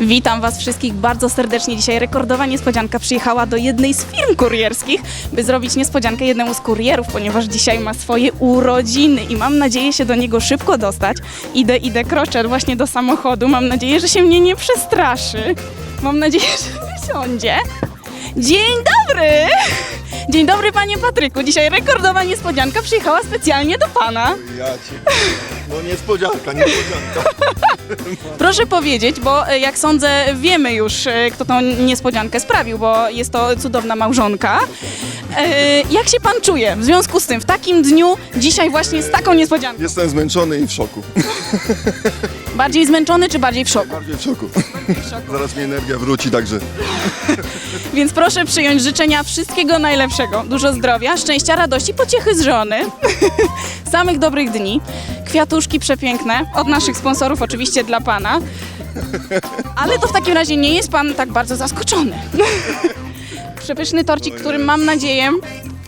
Witam Was wszystkich bardzo serdecznie. Dzisiaj rekordowa niespodzianka przyjechała do jednej z firm kurierskich, by zrobić niespodziankę jednemu z kurierów, ponieważ dzisiaj ma swoje urodziny i mam nadzieję się do niego szybko dostać. Idę, idę, kroczę właśnie do samochodu. Mam nadzieję, że się mnie nie przestraszy. Mam nadzieję, że wysiądzie. Dzień dobry! Dzień dobry, panie Patryku. Dzisiaj rekordowa niespodzianka przyjechała specjalnie do pana. Ja cię. No niespodzianka, niespodzianka. Proszę powiedzieć, bo e, jak sądzę, wiemy już, e, kto tą niespodziankę sprawił, bo jest to cudowna małżonka. E, Jak się pan czuje w związku z tym, w takim dniu, dzisiaj właśnie z taką niespodzianką? Jestem zmęczony i w szoku. Bardziej zmęczony czy bardziej w szoku? Bardziej w szoku. Zaraz mi energia wróci, także Więc proszę przyjąć życzenia wszystkiego najlepszego. Dużo zdrowia, szczęścia, radości, pociechy z żony. Samych dobrych dni. Kwiatuszki przepiękne. Od naszych sponsorów oczywiście dla pana. Ale to w takim razie nie jest pan tak bardzo zaskoczony. Przepyszny torcik, którym mam nadzieję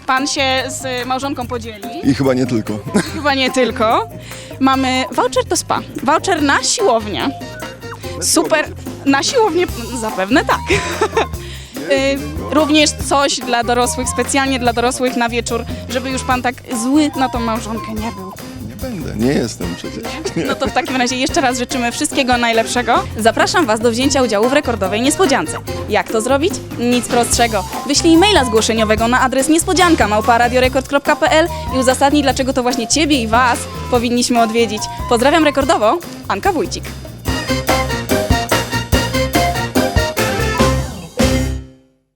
pan się z małżonką podzieli. i chyba nie tylko. Chyba nie tylko. Mamy voucher do spa. Voucher na siłownię. Super. Na siłownię zapewne tak. Y, Również coś dla dorosłych, specjalnie dla dorosłych na wieczór, żeby już pan tak zły na tą małżonkę nie był. Nie będę, nie jestem przecież. No to w takim razie jeszcze raz życzymy wszystkiego najlepszego. Zapraszam Was do wzięcia udziału w rekordowej niespodziance. Jak to zrobić? Nic prostszego. Wyślij maila zgłoszeniowego na adres niespodzianka małparadiorekord.pl i uzasadnij, dlaczego to właśnie Ciebie i Was powinniśmy odwiedzić. Pozdrawiam rekordowo, Anka Wójcik.